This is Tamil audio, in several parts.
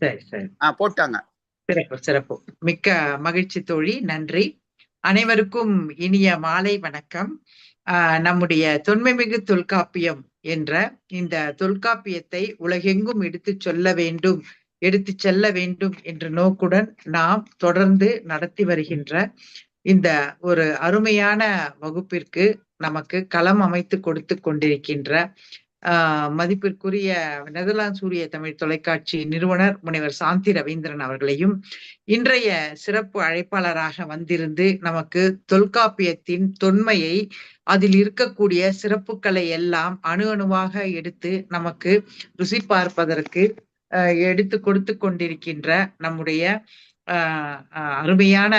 சரி சரி. போட்டாங்க. சிறப்பு சிறப்பு. மிக்க மகிழ்ச்சி தோழி நன்றி. அனைவருக்கும் இனிய மாலை வணக்கம். நம்முடைய தொன்மைமிகு தொல்காப்பியம் என்ற இந்த தொல்காப்பியத்தை உலகெங்கும் எடுத்துச் சொல்ல வேண்டும் எடுத்துச் செல்ல வேண்டும் என்ற நோக்குடன் நாம் தொடர்ந்து நடத்தி வருகின்ற இந்த ஒரு அருமையான வகுப்பிற்கு நமக்கு களம் அமைத்து கொடுத்து கொண்டிருக்கின்ற மதிப்பிற்குரிய நெதர்லாந்து சூரிய தமிழ் தொலைக்காட்சி நிறுவனர் முனைவர் சாந்தி ரவீந்திரன் அவர்களையும் இன்றைய சிறப்பு அழைப்பாளராக வந்திருந்து நமக்கு தொல்காப்பியத்தின் தொன்மையை அதில் இருக்கக்கூடிய சிறப்புகளை எல்லாம் அணு அணுவாக எடுத்து நமக்கு ருசி பார்ப்பதற்கு அஹ், எடுத்து கொடுத்து கொண்டிருக்கின்ற நம்முடைய ஆஹ், அருமையான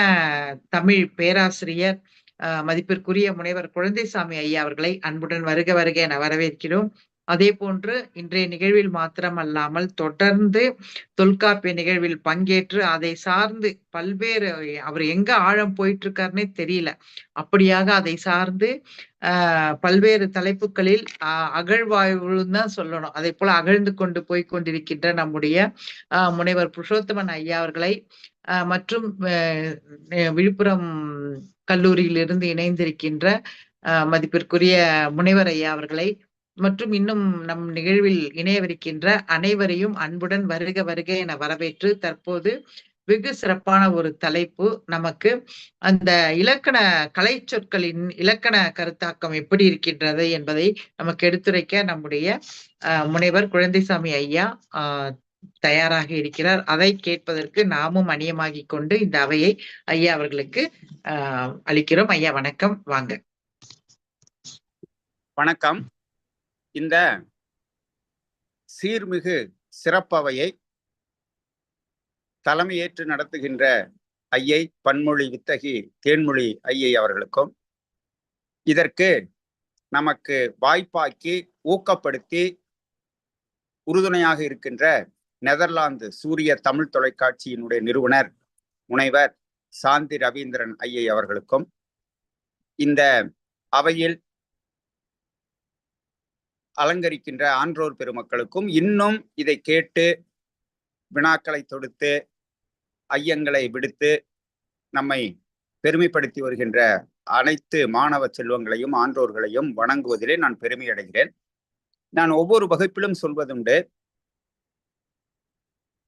தமிழ் பேராசிரியர் ஆஹ், மதிப்பிற்குரிய முனைவர் குழந்தைசாமி ஐயா அவர்களை அன்புடன் வருக வருக என வரவேற்கிறோம். அதே போன்று இன்றைய நிகழ்வில் மாத்திரமல்லாமல் தொடர்ந்து தொல்காப்பிய நிகழ்வில் பங்கேற்று அதை சார்ந்து பல்வேறு அவர் எங்க ஆழம் போயிட்டு இருக்காருன்னே தெரியல. அப்படியாக அதை சார்ந்து பல்வேறு தலைப்புகளில் அகழ்வாய்வுன்னு தான் சொல்லணும். அதே போல அகழ்ந்து கொண்டு போய் கொண்டிருக்கின்ற நம்முடைய முனைவர் புருஷோத்தமன் ஐயா அவர்களை மற்றும் விழுப்புரம் கல்லூரியிலிருந்து இணைந்திருக்கின்ற மதிப்பிற்குரிய முனைவர் ஐயா அவர்களை மற்றும் இன்னும் நம் நிகழ்வில் இணையவிருக்கின்ற அனைவரையும் அன்புடன் வருக வருக என வரவேற்று தற்போது வெகு சிறப்பான ஒரு தலைப்பு நமக்கு. அந்த இலக்கண கலை சொற்களின் இலக்கண கருத்தாக்கம் எப்படி இருக்கின்றது என்பதை நமக்கு எடுத்துரைக்க நம்முடைய முனைவர் குழந்தைசாமி ஐயா ஆஹ், தயாராக இருக்கிறார். அதை கேட்பதற்கு நாமும் அணியமாகிக் கொண்டு இந்த அவையை ஐயா அவர்களுக்கு ஆஹ், அளிக்கிறோம். ஐயா வணக்கம். வாங்க. வணக்கம். இந்த சீர்மிகு சிறப்பவையை தலைமையேற்று நடத்துகின்ற ஐயை பன்மொழி வித்தகி தேன்மொழி ஐயை அவர்களுக்கும். இதற்கு நமக்கு வாய்ப்பாக்கி ஊக்கப்படுத்தி உறுதுணையாக இருக்கின்ற நெதர்லாந்து சூரிய தமிழ் தொலைக்காட்சியினுடைய நிறுவனர் முனைவர் சாந்தி ரவீந்திரன் ஐயை அவர்களுக்கும். இந்த அவையில் அலங்கரிக்கின்ற ஆன்றோர் பெருமக்களுக்கும் இன்னும் இதை கேட்டு வினாக்களை தொடுத்து ஐயங்களை விடுத்து நம்மை பெருமைப்படுத்தி வருகின்ற அனைத்து மாணவ செல்வங்களையும் ஆன்றோர்களையும் வணங்குவதிலே நான் பெருமை அடைகிறேன். நான் ஒவ்வொரு வகுப்பிலும் சொல்வதுண்டு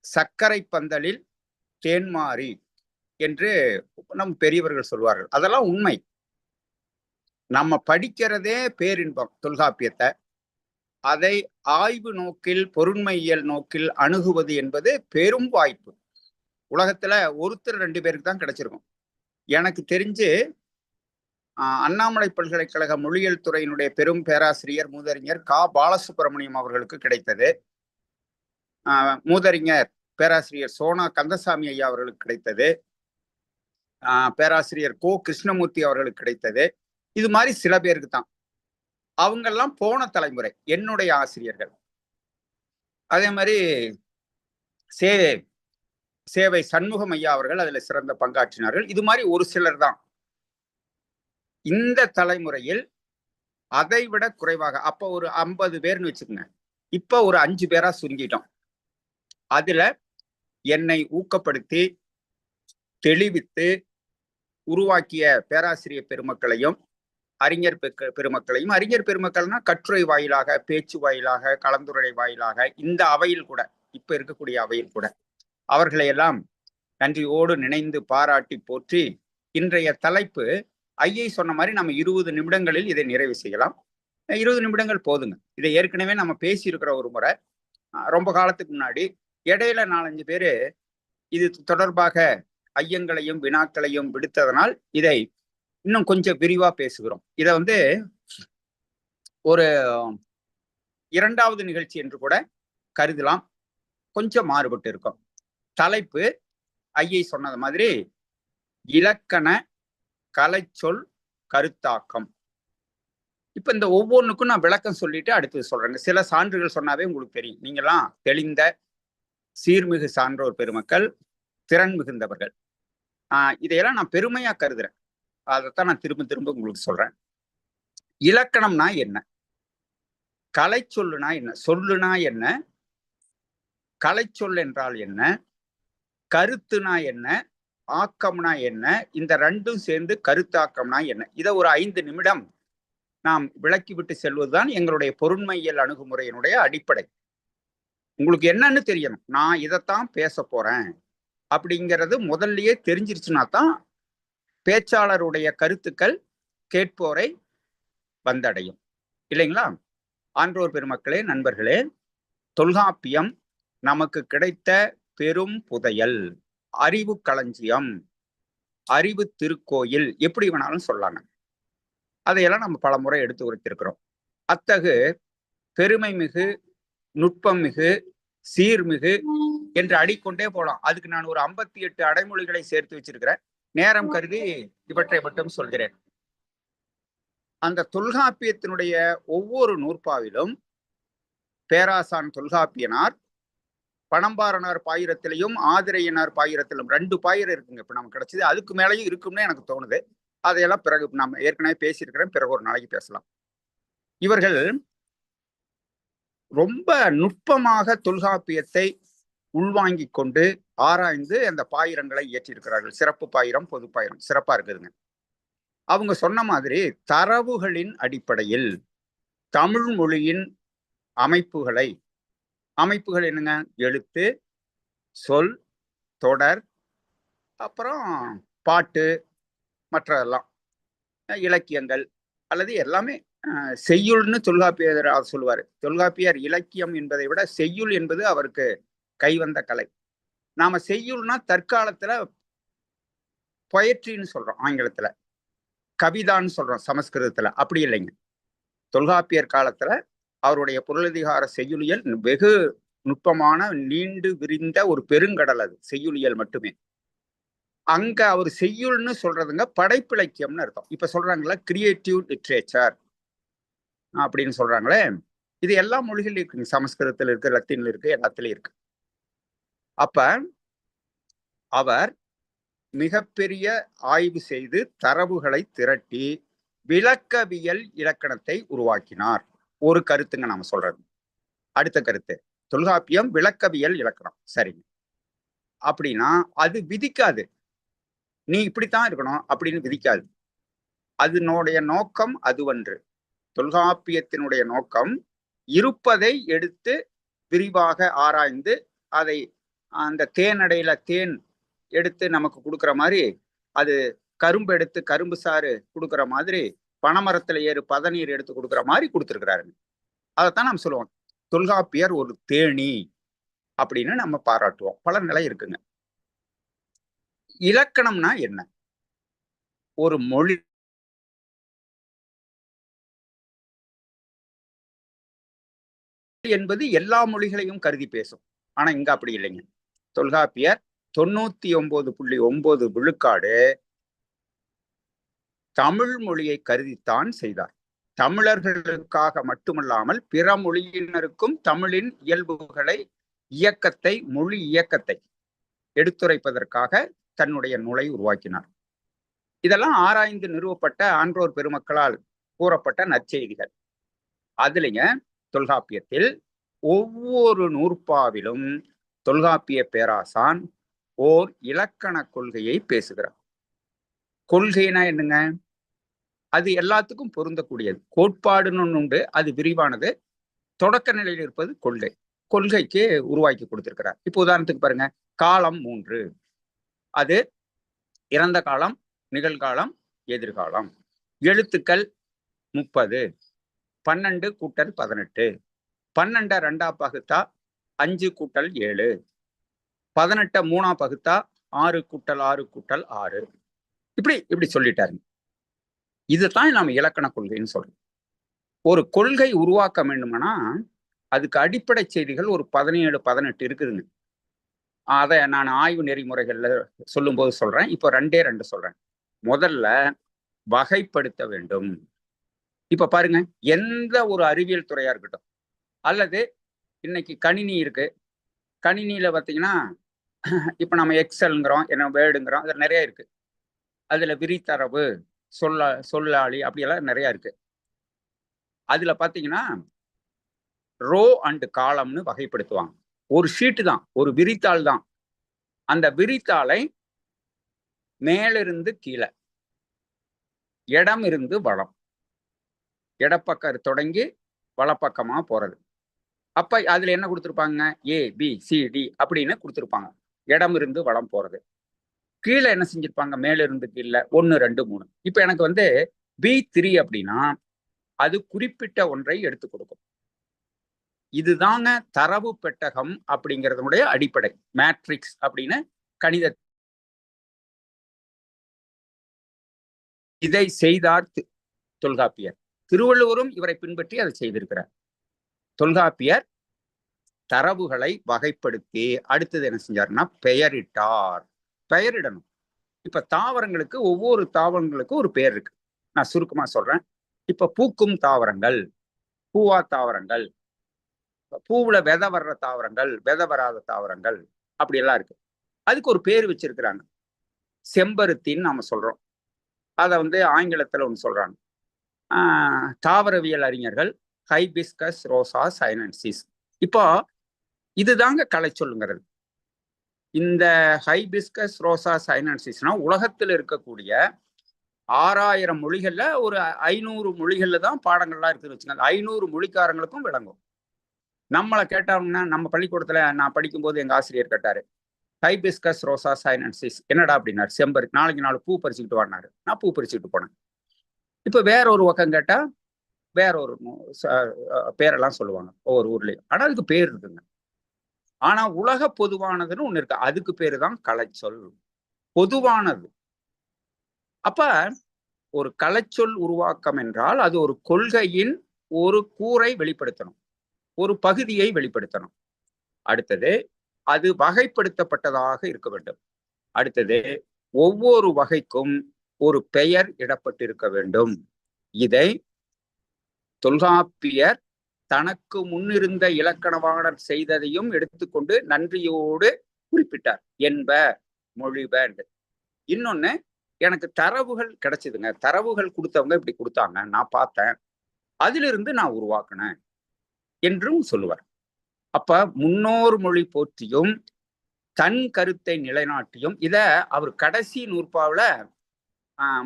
சர்க்கரை பந்தலில் தேன்மாறி என்று நம் பெரியவர்கள் சொல்வார்கள். அதெல்லாம் உண்மை. நம்ம படிக்கிறதே பேரின்பம் தொல்காப்பியத்தை. அதை ஆய்வு நோக்கில் பொருண்மையியல் நோக்கில் அணுகுவது என்பது பெரும் வாய்ப்பு. உலகத்துல ஒருத்தர் ரெண்டு பேருக்கு தான் கிடைச்சிருக்கும். எனக்கு தெரிஞ்சு அண்ணாமலை பல்கலைக்கழக மொழியியல் துறையினுடைய பெரும் பேராசிரியர் மூதறிஞர் கா. பாலசுப்ரமணியம் அவர்களுக்கு கிடைத்தது. மூதறிஞர் பேராசிரியர் சோனா கந்தசாமி ஐயா அவர்களுக்கு கிடைத்தது. பேராசிரியர் கோ. கிருஷ்ணமூர்த்தி அவர்களுக்கு கிடைத்தது. இது மாதிரி சில பேருக்கு தான். அவங்கெல்லாம் போன தலைமுறை என்னுடைய ஆசிரியர்கள். அதே மாதிரி சே சேவை சண்முகம் ஐயா அவர்கள் அதுல சிறந்த பங்காற்றினார்கள். இது மாதிரி ஒரு சிலர் தான். இந்த தலைமுறையில் அதை விட குறைவாக அப்ப ஒரு ஐம்பது பேர்னு வச்சுக்கோங்க. இப்ப ஒரு அஞ்சு பேரா சுருங்கிட்டோம். அதுல என்னை ஊக்கப்படுத்தி தெளிவித்து உருவாக்கிய பேராசிரியர் பெருமக்களையும் அறிஞர் பெருமக்களையும் அறிஞர் பெருமக்கள்னா கட்டுரை வாயிலாக பேச்சு வாயிலாக கலந்துரை வாயிலாக இந்த அவையில் கூட இப்ப இருக்கக்கூடிய அவையில் கூட அவர்களையெல்லாம் நன்றியோடு நினைந்து பாராட்டி போற்றி இன்றைய தலைப்பு ஐயை சொன்ன மாதிரி நம்ம இருபது நிமிடங்களில் இதை நிறைவு செய்யலாம். இருபது நிமிடங்கள் போதுங்க. இதை ஏற்கனவே நம்ம பேசியிருக்கிற ஒரு முறை ரொம்ப காலத்துக்கு முன்னாடி இடையில நாலஞ்சு பேர் இது தொடர்பாக ஐயங்களையும் வினாக்களையும் விடுத்ததனால் இதை இன்னும் கொஞ்சம் விரிவா பேசுகிறோம். இதை வந்து ஒரு இரண்டாவது நிகழ்ச்சி என்று கூட கருதலாம். கொஞ்சம் மாறுபட்டு இருக்கும். தலைப்பு ஐயை சொன்னது மாதிரி இலக்கண கலைச்சொல் கருத்தாக்கம். இப்ப இந்த ஒவ்வொன்றுக்கும் நான் விளக்கம் சொல்லிட்டு அடுத்தது சொல்றேங்க. சில சான்றுகள் சொன்னாவே உங்களுக்கு தெரியும். நீங்களாம் தெளிந்த சீர்மிகு சான்றோர் பெருமக்கள் திறன் மிகுந்தவர்கள். ஆஹ் இதையெல்லாம் நான் பெருமையா கருதுறேன். அதைத்தான் நான் திரும்ப திரும்ப உங்களுக்கு சொல்றேன். இலக்கணம்னா என்ன? கலை சொல்லுனா என்ன? சொல்லுனா என்ன? கலை சொல் என்றால் என்ன? கருத்துனா என்ன? ஆக்கம்னா என்ன? இந்த ரெண்டும் சேர்ந்து கருத்தாக்கம்னா என்ன? இதை ஒரு ஐந்து நிமிடம் நாம் விளக்கிவிட்டு செல்வதுதான் எங்களுடைய பொருண்மையியல் அணுகுமுறையினுடைய அடிப்படை. உங்களுக்கு என்னன்னு தெரியணும். நான் இதைத்தான் பேச போறேன். அப்படிங்கிறது முதல்லயே தெரிஞ்சிருச்சுன்னா தான் பேச்சாளருடைய கருத்துக்கள் கேட்போரை வந்தடையும். இல்லைங்களா? ஆன்றோர் பெருமக்களே நண்பர்களே தொல்காப்பியம் நமக்கு கிடைத்த பெரும் புதையல். அறிவு களஞ்சியம் அறிவு திருக்கோயில் எப்படி வேணாலும் சொல்லாங்க அதையெல்லாம் நம்ம பல முறை எடுத்து உரைத்திருக்கிறோம். அத்தகு பெருமை மிகு நுட்பம் மிகு சீர்மிகு என்று அடிக்கொண்டே போகலாம் அதுக்கு நான் ஒரு ஐம்பத்தி எட்டு அடைமொழிகளை சேர்த்து வச்சிருக்கிறேன். நேரம் கருதி இவற்றை மட்டும் சொல்கிறேன். அந்த தொல்காப்பியத்தினுடைய ஒவ்வொரு நூற்பாவிலும் பேராசான் தொல்காப்பியனார் பணம்பாரனார் பாயிரத்திலையும் ஆதிரையனார் பாயிரத்திலும் ரெண்டு பாயிரம் இருக்குங்க. இப்ப நமக்கு கிடைச்சது அதுக்கு மேலேயும் இருக்கும்னு எனக்கு தோணுது. அதையெல்லாம் பிறகு நம்ம ஏற்கனவே பேசியிருக்கிறேன். பிறகு ஒரு நாளைக்கு பேசலாம். இவர்கள் ரொம்ப நுட்பமாக தொல்காப்பியத்தை உள்வாங்கி கொண்டு ஆராய்ந்து அந்த பாயிரங்களை இயற்றியிருக்கிறார்கள் சிறப்பு பாயிரம் பொது பாயிரம். சிறப்பா இருக்குதுங்க. அவங்க சொன்ன மாதிரி தரவுகளின் அடிப்படையில் தமிழ் மொழியின் அமைப்புகளை அமைப்புகள் என்னங்க? எழுத்து சொல் தொடர் அப்புறம் பாட்டு மற்றதெல்லாம். இலக்கியங்கள் அல்லது எல்லாமே செய்யுள்னு தொல்காப்பியர் சொல்லுவார். தொல்காப்பியர் இலக்கியம் என்பதை விட செய்யுள் என்பது அவருக்கு கைவந்த கலை. நாம செய்யுள்னா தற்காலத்துல பொயட்ரின்னு சொல்றோம் ஆங்கிலத்துல. கவிதான்னு சொல்றோம் சமஸ்கிருதத்துல. அப்படி இல்லைங்க. தொல்காப்பியர் காலத்துல அவருடைய பொருளதிகார செய்யுளியல் வெகு நுட்பமான நீண்டு விரிந்த ஒரு பெருங்கடல் அது செய்யுளியல் மட்டுமே. அங்க அவர் செய்யுள்னு சொல்றதுங்க படைப்பிலக்கியம்னு அர்த்தம். இப்ப சொல்றாங்களா கிரியேட்டிவ் லிட்ரேச்சர் அப்படின்னு சொல்றாங்களே. இது எல்லா மொழிகளிலும் இருக்குங்க. சமஸ்கிருதத்தில் இருக்கு லத்தீன்ல இருக்கு எல்லாத்துலயும் இருக்கு. அப்ப அவர் மிகப்பெரிய ஆய்வு செய்து தரவுகளை திரட்டி விளக்கவியல் இலக்கணத்தை உருவாக்கினார். ஒரு கருத்துங்க நாம சொல்றது. அடுத்த கருத்து. தொல்காப்பியம் விளக்கவியல் இலக்கணம். சரிங்க. அப்படின்னா அது விதிக்காது. நீ இப்படித்தான் இருக்கணும் அப்படின்னு விதிக்காது. அதனுடைய நோக்கம் அதுவன்று. தொல்காப்பியத்தினுடைய நோக்கம் இருப்பதை எடுத்து விரிவாக ஆராய்ந்து அதை அந்த தேனடையில தேன் எடுத்து நமக்கு கொடுக்குற மாதிரி அது கரும்பு எடுத்து கரும்பு சாறு கொடுக்குற மாதிரி பனைமரத்துல ஏறு பதநீர் எடுத்து கொடுக்குற மாதிரி கொடுத்துருக்குறாருங்க அதைத்தான் நம்ம சொல்லுவோம். தொல்காப்பியர் ஒரு தேனி அப்படின்னு நம்ம பாராட்டுவோம். பல நிலை இருக்குங்க. இலக்கணம்னா என்ன? ஒரு மொழி என்பது எல்லா மொழிகளையும் கருதி பேசும். ஆனா இங்க அப்படி இல்லைங்க. தொல்காப்பியர் தொண்ணூத்தி ஒன்பது புள்ளி ஒன்பது விழுக்காடு தமிழ் மொழியை கருதித்தான் செய்தார். தமிழர்களுக்காக மட்டுமல்லாமல் பிற மொழியினருக்கும் தமிழின் இயல்புகளை இயக்கத்தை மொழி இயக்கத்தை எடுத்துரைப்பதற்காக தன்னுடைய நூலை உருவாக்கினார். இதெல்லாம் ஆராய்ந்து நிறுவப்பட்ட ஆன்றோர் பெருமக்களால் கூறப்பட்ட நற்செய்திகள். அதுலங்க தொல்காப்பியத்தில் ஒவ்வொரு நூற்பாவிலும் தொல்காப்பிய பேராசான் ஓர் இலக்கண கொள்கையை பேசுகிறார். கொள்கைனா என்னங்க? அது எல்லாத்துக்கும் பொருந்தக்கூடியது. கோட்பாடுன்னு ஒன்று உண்டு அது விரிவானது. தொடக்க நிலையில் இருப்பது கொள்கை. கொள்கைக்கு உருவாக்கி கொடுத்திருக்கிறார். இப்போ உதாரணத்துக்கு பாருங்க காலம் மூன்று. அது இறந்த காலம் நிகழ்காலம் எதிர்காலம். எழுத்துக்கள் முப்பது. பன்னெண்டு கூட்டல் பதினெட்டு. பன்னெண்ட ரெண்டா பகுத்தா அஞ்சு கூட்டல் ஏழு. பதினெட்ட மூணா பகுத்தா ஆறு கூட்டல் ஆறு கூட்டல் ஆறு. இப்படி இப்படி சொல்லிட்டாருங்க இதுதான் நாம் இலக்கண கொள்கைன்னு சொல்றோம். ஒரு கொள்கை உருவாக்க வேண்டுமானா அதுக்கு அடிப்படை செய்திகள் ஒரு பதினேழு பதினெட்டு இருக்குதுங்க. அதை நான் ஆய்வு நெறிமுறைகளில் சொல்லும்போது சொல்றேன். இப்போ ரெண்டே ரெண்டு சொல்றேன். முதல்ல வகைப்படுத்த வேண்டும். இப்ப பாருங்க எந்த ஒரு அறிவியல் துறையா இருக்கட்டும் அல்லது இன்னைக்கு கணினி இருக்கு. கணினியில பார்த்தீங்கன்னா இப்போ நம்ம எக்ஸல்ங்கிறோம் என்ன வேர்டுங்கிறோம் அதில் நிறைய இருக்கு. அதில் விரித்தரவு சொல்ல சொல்லாளி அப்படியெல்லாம் நிறைய இருக்கு. அதில் பார்த்தீங்கன்னா ரோ அண்டு காலம்னு வகைப்படுத்துவாங்க. ஒரு ஷீட்டு தான் ஒரு விரித்தாள் தான். அந்த விரித்தாளை மேலிருந்து கீழே இடம் இருந்து வளம் இடப்பக்கம் தொடங்கி வளப்பக்கமாக போகிறது அப்ப அதுல என்ன கொடுத்துருப்பாங்க? ஏ பி சி டி அப்படின்னு கொடுத்துருப்பாங்க. இடம் இருந்து வளம் போறது. கீழே என்ன செஞ்சிருப்பாங்க? மேல இருந்து கீழே. ஒன்னு ரெண்டு மூணு. இப்ப எனக்கு வந்து பி த்ரீ அப்படின்னா அது குறிப்பிட்ட ஒன்றை எடுத்து கொடுக்கும். இதுதாங்க தரவு பெட்டகம் அப்படிங்கிறதுனுடைய அடிப்படை. மேட்ரிக்ஸ் அப்படின்னு கணித இதை செய்தார் தொல்காப்பியர். திருவள்ளுவரும் இவரை பின்பற்றி அதை செய்திருக்கிறார். தொல்காப்பியர் தரவுகளை வகைப்படுத்தி அடுத்தது என்ன செஞ்சாருன்னா பெயரிட்டார். பெயரிடணும். இப்ப தாவரங்களுக்கு ஒவ்வொரு தாவரங்களுக்கும் ஒரு பெயர் இருக்கு. நான் சுருக்கமா சொல்றேன். இப்ப பூக்கும் தாவரங்கள் பூவா தாவரங்கள் பூவுல விதை வர்ற தாவரங்கள் விதை வராத தாவரங்கள் அப்படி எல்லாம் இருக்கு. அதுக்கு ஒரு பேர் வச்சிருக்கிறாங்க. செம்பருத்தின்னு நாம சொல்றோம். அதை வந்து ஆங்கிலத்துல ஒன்று சொல்றாங்க. தாவரவியல் அறிஞர்கள் ஹைபிஸ்கஸ் ரோசா சைனன்சிஸ் இப்போ இதுதாங்க கலை சொல்லுங்கிறது. இந்த ஹைபிஸ்கஸ் ரோசா சைனன்சிஸ்னா உலகத்தில் இருக்கக்கூடிய ஆறாயிரம் மொழிகளில் ஒரு ஐநூறு மொழிகளில் தான் பாடங்கள்லாம் இருக்குதுன்னு வச்சுக்கோங்க. ஐநூறு மொழிக்காரங்களுக்கும் விளங்கும். நம்மளை கேட்டாங்கன்னா நம்ம பள்ளிக்கூடத்தில் நான் படிக்கும்போது எங்கள் ஆசிரியர் கேட்டார் ஹைபிஸ்கஸ் ரோசா சைனன்சிஸ் என்னடா அப்படின்னாரு. செம்பரு நாளைக்கு நாலு பூ பறிச்சுக்கிட்டு வாடினாரு நான் பூ பறிச்சுக்கிட்டு போனேன். இப்போ வேற ஒரு பக்கம் கேட்டால் வேற ஒரு பேரெல்லாம் சொல்லுவாங்க ஒவ்வொரு ஊர்லயும். ஆனா அதுக்கு பேர் இருக்குங்க. ஆனா உலக பொதுவானதுன்னு ஒண்ணு இருக்கு. அதுக்கு பேரு தான் கலைச்சொல். பொதுவானது. அப்ப ஒரு கலைச்சொல் உருவாக்கம் என்றால் அது ஒரு கொள்கையின் ஒரு கூரை வெளிப்படுத்தணும். ஒரு பகுதியை வெளிப்படுத்தணும். அடுத்தது அது வகைப்படுத்தப்பட்டதாக இருக்க வேண்டும். அடுத்தது ஒவ்வொரு வகைக்கும் ஒரு பெயர் இடப்பட்டிருக்க வேண்டும். இதை தொல்காப்பியர் தனக்கு முன்னிருந்த இலக்கணவாணர் செய்ததையும் எடுத்துக்கொண்டு நன்றியோடு குறிப்பிட்டார். என்ப மொழிப இன்னொன்னு எனக்கு தரவுகள் கிடைச்சதுங்க. தரவுகள் கொடுத்தவங்க இப்படி கொடுத்தாங்க. நான் பார்த்தேன். அதிலிருந்து நான் உருவாக்கினேன் என்றும் சொல்லுவார். அப்ப முன்னோர் மொழி போற்றியும் தன் கருத்தை நிலைநாட்டியும் இத அவர் கடைசி நூற்பாவில்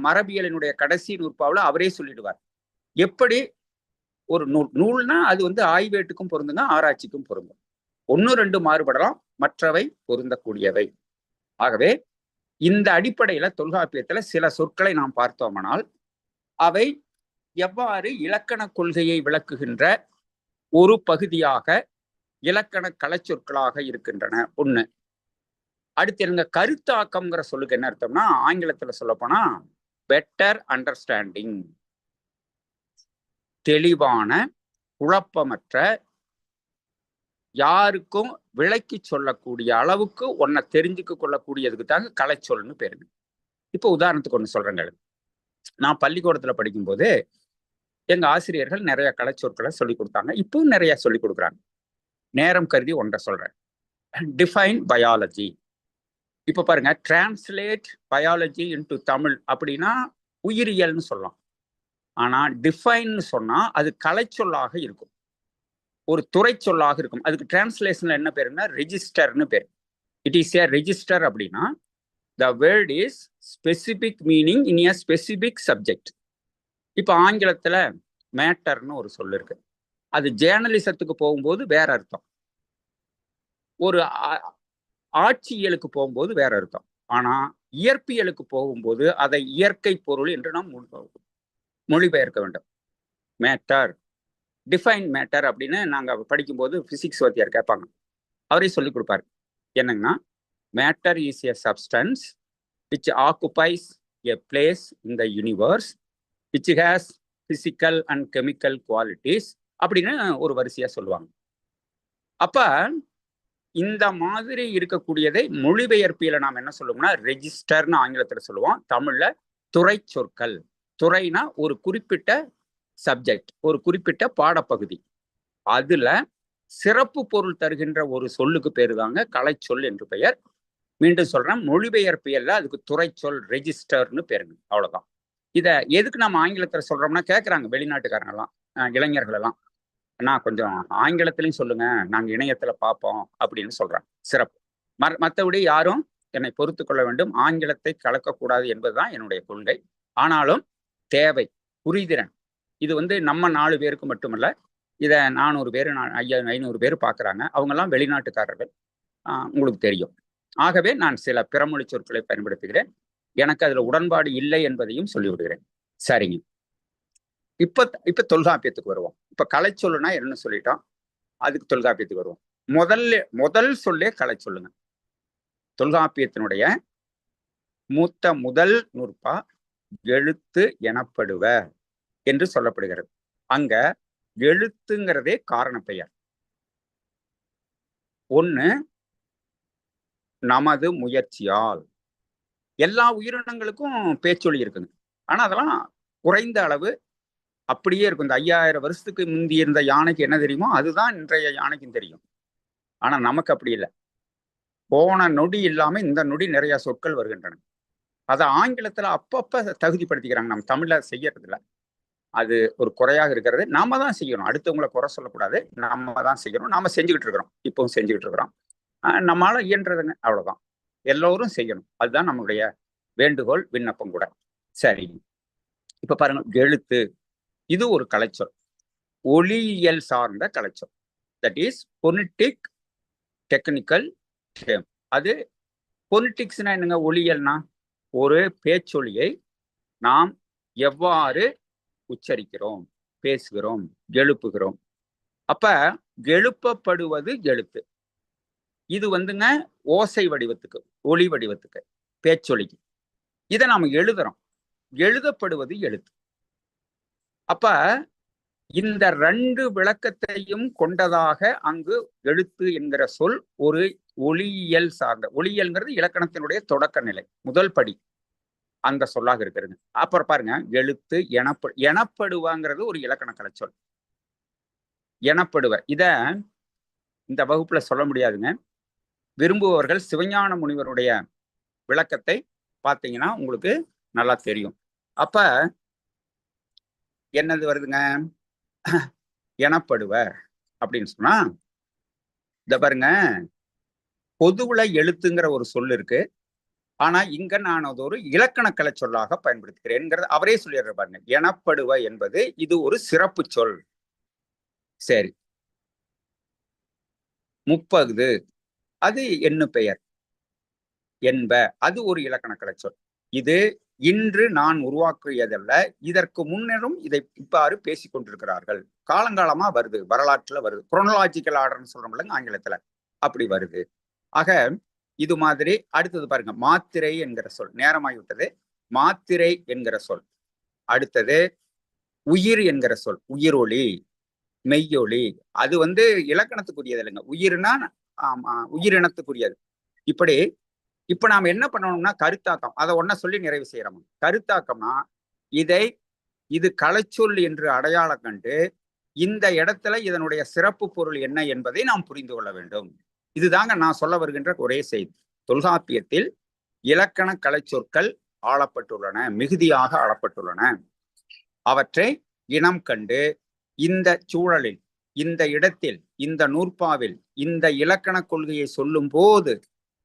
மரபியலினுடைய கடைசி நூற்பாவில் அவரே சொல்லிடுவார். எப்படி ஒரு நூல் நூல்னா அது வந்து ஆய்வேட்டுக்கும் பொருந்துங்க ஆராய்ச்சிக்கும் பொருந்தும். ஒன்று ரெண்டு மாறுபடலாம் மற்றவை பொருந்தக்கூடியவை. ஆகவே இந்த அடிப்படையில தொல்காப்பியத்துல சில சொற்களை நாம் பார்த்தோமானால் அவை எவ்வாறு இலக்கண கொள்கையை விளக்குகின்ற ஒரு பகுதியாக இலக்கண கலைச்சொற்களாக இருக்கின்றன? ஒண்ணு. அடுத்து இருங்க கருத்தாக்கம்ங்கிற சொல்லுக்கு என்ன அர்த்தம்னா ஆங்கிலத்துல சொல்லப்போனால் பெட்டர் அண்டர்ஸ்டாண்டிங் தெளிவான குழப்பமற்ற யாருக்கும் விளக்கி சொல்லக்கூடிய அளவுக்கு ஒன்னை தெரிஞ்சுக்க கொள்ளக்கூடியதுக்கு தாங்க கலைச்சொல்னு பேருங்க இப்போ உதாரணத்துக்கு ஒன்று சொல்கிறேங்க நான் பள்ளிக்கூடத்தில் படிக்கும்போது எங்கள் ஆசிரியர்கள் நிறைய கலைச்சொற்களை சொல்லி கொடுத்தாங்க. இப்பவும் நிறைய சொல்லி கொடுக்குறாங்க. நேரம் கருதி ஒன்றை சொல்கிறேன் டிஃபைன் பயாலஜி இப்போ பாருங்க டிரான்ஸ்லேட் பயாலஜி இன்டு தமிழ் அப்படின்னா உயிரியல்னு சொல்லலாம். ஆனா டிஃபைன்னு சொன்னா அது கலைச்சொல்லாக இருக்கும். ஒரு துறை சொல்லாக இருக்கும். அதுக்கு டிரான்ஸ்லேஷன்ல என்ன பேருன்னா ரெஜிஸ்டர்னு பேர். இட் இஸ் ஏ ரெஜிஸ்டர் அப்படின்னா the word is specific meaning in a specific subject இப்போ ஆங்கிலத்தில் மேட்டர்னு ஒரு சொல் இருக்கு. அது ஜேர்னலிசத்துக்கு போகும்போது வேற அர்த்தம். ஒரு ஆட்சியலுக்கு ஆட்சியியலுக்கு போகும்போது வேற அர்த்தம். ஆனால் இயற்பியலுக்கு போகும்போது அதை இயற்கை பொருள் என்று நாம் மொழி- மொழிபெயர்க்க வேண்டும். மேட்டர் டிஃபைன் மேட்டர் அப்படின்னு நாங்கள் படிக்கும்போது ஃபிசிக்ஸ் வாத்தியார் கேட்பாங்க. அவரே சொல்லி கொடுப்பாரு. என்னங்கன்னா matter is a substance which occupies a place in the universe which has physical and chemical qualities அப்படின்னு ஒரு வரிசையாக சொல்லுவாங்க. அப்போ இந்த மாதிரி இருக்கக்கூடியதை மொழிபெயர்ப்பியில் நாம் என்ன சொல்லுவோம்னா ரெஜிஸ்டர்னு ஆங்கிலத்தில் சொல்லுவோம். தமிழில் துறை சொற்கள். துறைனா ஒரு குறிப்பிட்ட சப்ஜெக்ட் ஒரு குறிப்பிட்ட பாடப்பகுதி. அதுல சிறப்பு பொருள் தருகின்ற ஒரு சொல்லுக்கு பேரு தாங்க கலைச்சொல் என்று பெயர். மீண்டும் சொல்றேன் மொழிபெயர்ப்பியல்ல அதுக்கு துறை சொல் ரெஜிஸ்டர்னு பேருங்க அவ்வளவுதான். இதை எதுக்கு நம்ம ஆங்கிலத்தில் சொல்றோம்னா கேட்குறாங்க வெளிநாட்டுக்காரங்கெல்லாம் இளைஞர்கள் எல்லாம் நான் கொஞ்சம் ஆங்கிலத்திலையும் சொல்லுங்க நாங்கள் இணையத்துல பார்ப்போம் அப்படின்னு சொல்றாங்க சிறப்பு. ம- மற்றபடி யாரும் என்னை பொறுத்து கொள்ள வேண்டும் ஆங்கிலத்தை கலக்கக்கூடாது என்பதுதான் என்னுடைய கொள்கை. ஆனாலும் தேவை புரிதிறன். இது வந்து நம்ம நாலு பேருக்கு மட்டுமல்ல இதை நானூறு பேர் ஐயா ஐநூறு பேர் பார்க்குறாங்க அவங்கெல்லாம் வெளிநாட்டுக்காரர்கள். ஆஹ் உங்களுக்கு தெரியும். ஆகவே நான் சில பிறமொழி சொற்களை பயன்படுத்துகிறேன். எனக்கு அதில் உடன்பாடு இல்லை என்பதையும் சொல்லிவிடுகிறேன். சரிங்க. இப்போ இப்ப தொல்காப்பியத்துக்கு வருவோம். இப்போ கலை சொல்லுனா என்னன்னு சொல்லிட்டோம்? அதுக்கு தொல்காப்பியத்துக்கு வருவோம். முதல்ல முதல் சொல்லே கலை சொல்லுங்க தொல்காப்பியத்தினுடைய மூத்த முதல் நூற்பா எழுத்து எனப்படுவ என்று சொல்லப்படுகிறது. அங்க எழுத்துங்கிறதே காரண பெயர். ஒண்ணு நமது முயற்சியால். எல்லா உயிரினங்களுக்கும் பேச்சொலி இருக்குங்க ஆனா அதெல்லாம் குறைந்த அளவு அப்படியே இருக்கும். இந்த ஐயாயிரம் வருஷத்துக்கு முந்தி இருந்த யானைக்கு என்ன தெரியுமோ அதுதான் இன்றைய யானைக்கும் தெரியும். ஆனா நமக்கு அப்படி இல்லை. போன நொடி இல்லாம இந்த நொடி நிறைய சொற்கள் வருகின்றன. அதை ஆங்கிலத்தில் அப்பப்போ தகுதிப்படுத்திக்கிறாங்க. நம்ம தமிழில் செய்யறதில்ல. அது ஒரு குறையாக இருக்கிறது. நாம தான் செய்யணும். அடுத்தவங்களை குறை சொல்லக்கூடாது. நாம தான் செய்யணும். நாம செஞ்சுக்கிட்டு இருக்கிறோம். இப்பவும் செஞ்சுக்கிட்டு இருக்கிறோம். நம்மளால இயன்றதுங்க. அவ்வளோதான் எல்லோரும் செய்யணும். அதுதான் நம்மளுடைய வேண்டுகோள் விண்ணப்பம் கூட. சரி. இப்ப பாருங்க. எழுத்து. இது ஒரு கலைச்சொல். ஒளியியல் சார்ந்த கலைச்சொல். That is phonetic technical term அது பொலிட்டிக்ஸ்னா என்னங்க? ஒளியல்னா ஒரு பேச்சொலியை நாம் எவ்வாறு உச்சரிக்கிறோம் பேசுகிறோம் எழுப்புகிறோம். அப்ப எழுப்பப்படுவது எழுத்து. இது வந்துங்க ஓசை வடிவத்துக்கு ஒளி வடிவத்துக்கு பேச்சொலிக்கு இதை நாம் எழுதுறோம். எழுதப்படுவது எழுத்து. அப்ப இந்த ரெண்டு விளக்கத்தையும் கொண்டதாக அங்கு எழுத்து என்கிற சொல் ஒரு ஒளியியல் சார்ந்த ஒளியியல்ங்கிறது இலக்கணத்தினுடைய தொடக்க நிலை முதல் படி. அந்த சொல்லாக இருக்கிறது. அப்புறம் பாருங்க எழுத்து எனப்ப எனப்படுவாங்கிறது ஒரு இலக்கண கலைச்சொல் எனப்படுவ இத இந்த வகுப்புல சொல்ல முடியாதுங்க. விரும்புபவர்கள் சிவஞான முனிவருடைய விளக்கத்தை பார்த்தீங்கன்னா உங்களுக்கு நல்லா தெரியும். அப்ப என்னது வருதுங்க? எனப்படுவ அப்படின்னு சொன்னா இந்த பாருங்க பொதுவுல எழுத்துங்கிற ஒரு சொல் இருக்கு. ஆனா இங்க நான் அது ஒரு இலக்கண கலை சொல்லாக பயன்படுத்துகிறேன்ங்கிறது அவரே சொல்லிடுற பாருங்க. எனப்படுவ என்பது இது ஒரு சிறப்பு சொல். சரி. முப்பது. அது என்ன பெயர்? என்ப. அது ஒரு இலக்கண கலை சொல். இது இன்று நான் உருவாக்கியதல்ல இதற்கு முன்னரும் இதை இவ்வாறு பேசி கொண்டிருக்கிறார்கள். காலங்காலமா வருது வரலாற்றுல வருது. குரோனலாஜிக்கல் ஆர்டர்னு சொல்றோம்லங்க ஆங்கிலத்துல. அப்படி வருது. ஆக இது மாதிரி அடுத்தது பாருங்க மாத்திரை என்கிற சொல். நேரமாகிவிட்டது மாத்திரை என்கிற சொல். அடுத்தது உயிர் என்கிற சொல். உயிரொளி மெய்யொளி. அது வந்து இலக்கணத்துக்குரியது இல்லைங்க. உயிர்னா ஆமா உயிரினத்துக்குரியது. இப்படி இப்ப நாம என்ன பண்ணணும்னா கருத்தாக்கம். அதை ஒன்ன சொல்லி நிறைவு செய்யறோம். கருத்தாக்கம்னா இதை இது கலைச்சொல் என்று அடையாளம் கண்டு இந்த இடத்துல இதனுடைய சிறப்பு பொருள் என்ன என்பதை நாம் புரிந்து கொள்ள வேண்டும். இதுதாங்க நான் சொல்ல வருகின்ற ஒரே செய்தி. தொல்காப்பியத்தில் இலக்கண கலைச்சொற்கள் ஆளப்பட்டுள்ளன மிகுதியாக ஆளப்பட்டுள்ளன. அவற்றை இனம் கண்டு இந்த சூழலில் இந்த இடத்தில் இந்த நூற்பாவில் இந்த இலக்கண கொள்கையை சொல்லும் போது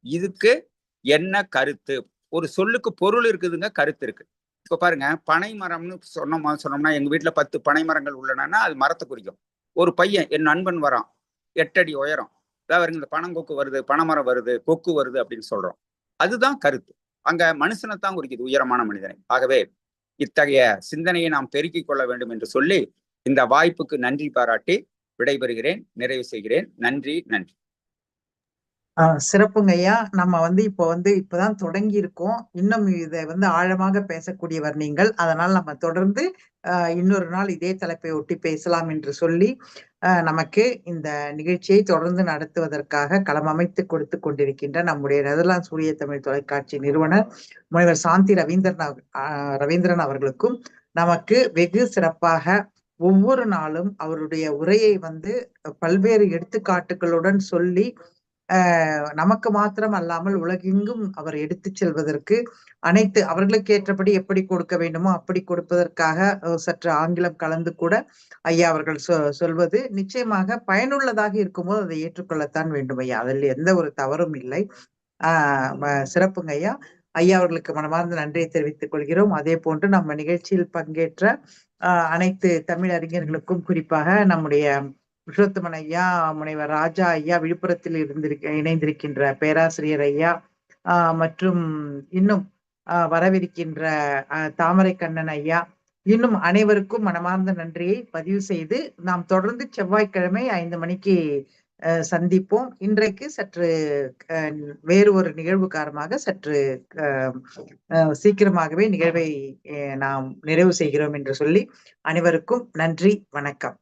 இதுக்கு என்ன கருத்து? ஒரு சொல்லுக்கு பொருள் இருக்குதுங்க கருத்து இருக்கு. இப்ப பாருங்க பனைமரம்னு சொன்னோம் சொன்னோமா சொன்னோம்னா எங்க வீட்டுல பத்து பனை மரங்கள் உள்ளனன்னா அது மரத்தை குறிக்கும். ஒரு பையன் என் நண்பன் வரான் எட்டடி உயரம். இந்த பனங்கொக்கு வருது பனைமரம் வருது கொக்கு வருது அப்படின்னு சொல்றோம். அதுதான் கருத்து. அங்க மனுஷனைத்தான் குறிக்குது உயரமான மனிதனை. ஆகவே இத்தகைய சிந்தனையை நாம் பெருக்கிக் கொள்ள வேண்டும் என்று சொல்லி இந்த வாய்ப்புக்கு நன்றி பாராட்டி விடைபெறுகிறேன் நிறைவு செய்கிறேன். நன்றி நன்றி. சிறப்புங்க ஐயா நம்ம வந்து இப்போ வந்து இப்பதான் தொடங்கி இருக்கோம் இன்னும் இதை வந்து ஆழமாக பேசக்கூடியவர் நீங்கள். அதனால் நம்ம தொடர்ந்து ஆஹ் இன்னொரு நாள் இதே தலைப்பை ஒட்டி பேசலாம் என்று சொல்லி ஆஹ் நமக்கு இந்த நிகழ்ச்சியை தொடர்ந்து நடத்துவதற்காக களமமைத்து கொடுத்து கொண்டிருக்கின்ற நம்முடைய நெதர்லாந்து சூரிய தமிழ் தொலைக்காட்சி நிறுவனர் முனைவர் சாந்தி ரவீந்திரன் ஆஹ் ரவீந்திரன் அவர்களுக்கும் நமக்கு வெகு சிறப்பாக ஒவ்வொரு நாளும் அவருடைய உரையை வந்து பல்வேறு எடுத்துக்காட்டுகளுடன் சொல்லி நமக்கு மாத்திரம் அல்லாமல் உலகெங்கும் அவர் எடுத்துச் செல்வதற்கு அனைத்து அவர்களுக்கு ஏற்றபடி எப்படி கொடுக்க வேண்டுமோ அப்படி கொடுப்பதற்காக சற்று ஆங்கிலம் கலந்து கூட ஐயா அவர்கள் சொ சொல்வது நிச்சயமாக பயனுள்ளதாக இருக்கும்போது அதை ஏற்றுக்கொள்ளத்தான் வேண்டும் ஐயா. அதில் எந்த ஒரு தவறும் இல்லை. ஆஹ் சிறப்புங்க ஐயா. ஐயா அவர்களுக்கு மனமார்ந்த நன்றியை தெரிவித்துக் கொள்கிறோம். அதே போன்று நம்ம நிகழ்ச்சியில் பங்கேற்ற அனைத்து தமிழ் அறிஞர்களுக்கும் குறிப்பாக நம்முடைய புருஷோத்தமன் ஐயா முனைவர் ராஜா ஐயா விழுப்புரத்தில் இருந்திருக்க இணைந்திருக்கின்ற பேராசிரியர் ஐயா ஆஹ் மற்றும் இன்னும் ஆஹ் வரவிருக்கின்ற தாமரை கண்ணன் ஐயா இன்னும் அனைவருக்கும் மனமார்ந்த நன்றியை பதிவு செய்து நாம் தொடர்ந்து செவ்வாய்க்கிழமை ஐந்து மணிக்கு அஹ், சந்திப்போம். இன்றைக்கு சற்று அஹ், வேறு ஒரு நிகழ்வு காரணமாக சற்று அஹ், சீக்கிரமாகவே நிகழ்வை நாம் நிறைவு செய்கிறோம் என்று சொல்லி அனைவருக்கும் நன்றி வணக்கம்.